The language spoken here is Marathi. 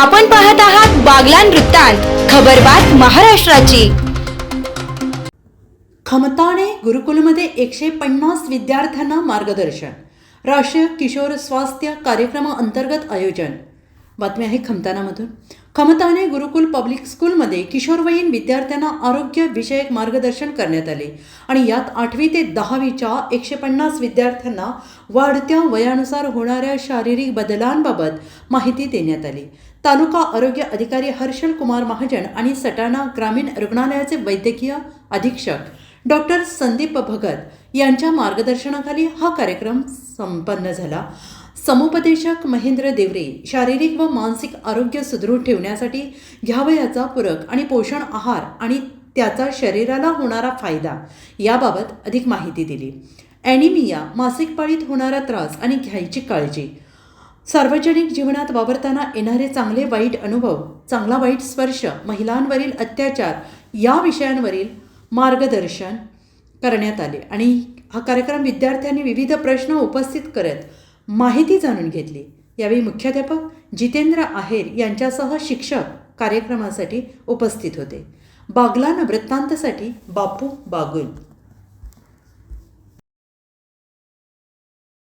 आपण पाहत आहात बागलान वृत्तांत खबरबात महाराष्ट्राची. खमताने गुरुकुलमध्ये एकशे पन्नास विद्यार्थ्यांना मार्गदर्शन राष्ट्रीय किशोर स्वास्थ्य कार्यक्रमाअंतर्गत आयोजन. बातमी आहे खमतानामधून. खमताने गुरुकुल पब्लिक स्कूलमध्ये किशोरवयीन विद्यार्थ्यांना आरोग्य विषयक मार्गदर्शन करण्यात आले आणि यात आठवी ते दहावीच्या एकशे पन्नास विद्यार्थ्यांना वाढत्या वयानुसार होणाऱ्या शारीरिक बदलांबाबत माहिती देण्यात आली. तालुका आरोग्य अधिकारी हर्षल कुमार महाजन आणि सटाणा ग्रामीण रुग्णालयाचे वैद्यकीय अधीक्षक डॉक्टर संदीप भगत यांच्या मार्गदर्शनाखाली हा कार्यक्रम संपन्न झाला. समुपदेशक महेंद्र देवरे शारीरिक व मानसिक आरोग्य सुदृढ ठेवण्यासाठी घ्यावयाचा पूरक आणि पोषण आहार आणि त्याचा शरीराला होणारा फायदा याबाबत अधिक माहिती दिली. ॲनिमिया मासिक पाळीत होणारा त्रास आणि घ्यायची काळजी. सार्वजनिक जीवनात वावरताना येणारे चांगले वाईट अनुभव चांगला वाईट स्पर्श महिलांवरील अत्याचार या विषयांवरील मार्गदर्शन करण्यात आले आणि हा कार्यक्रम विद्यार्थ्यांनी विविध प्रश्न उपस्थित करत माहिती जाणून घेतली. यावेळी मुख्याध्यापक जितेंद्र आहेर यांच्यासह शिक्षक कार्यक्रमासाठी उपस्थित होते. बागलान वृत्तांतसाठी बापू बागुल.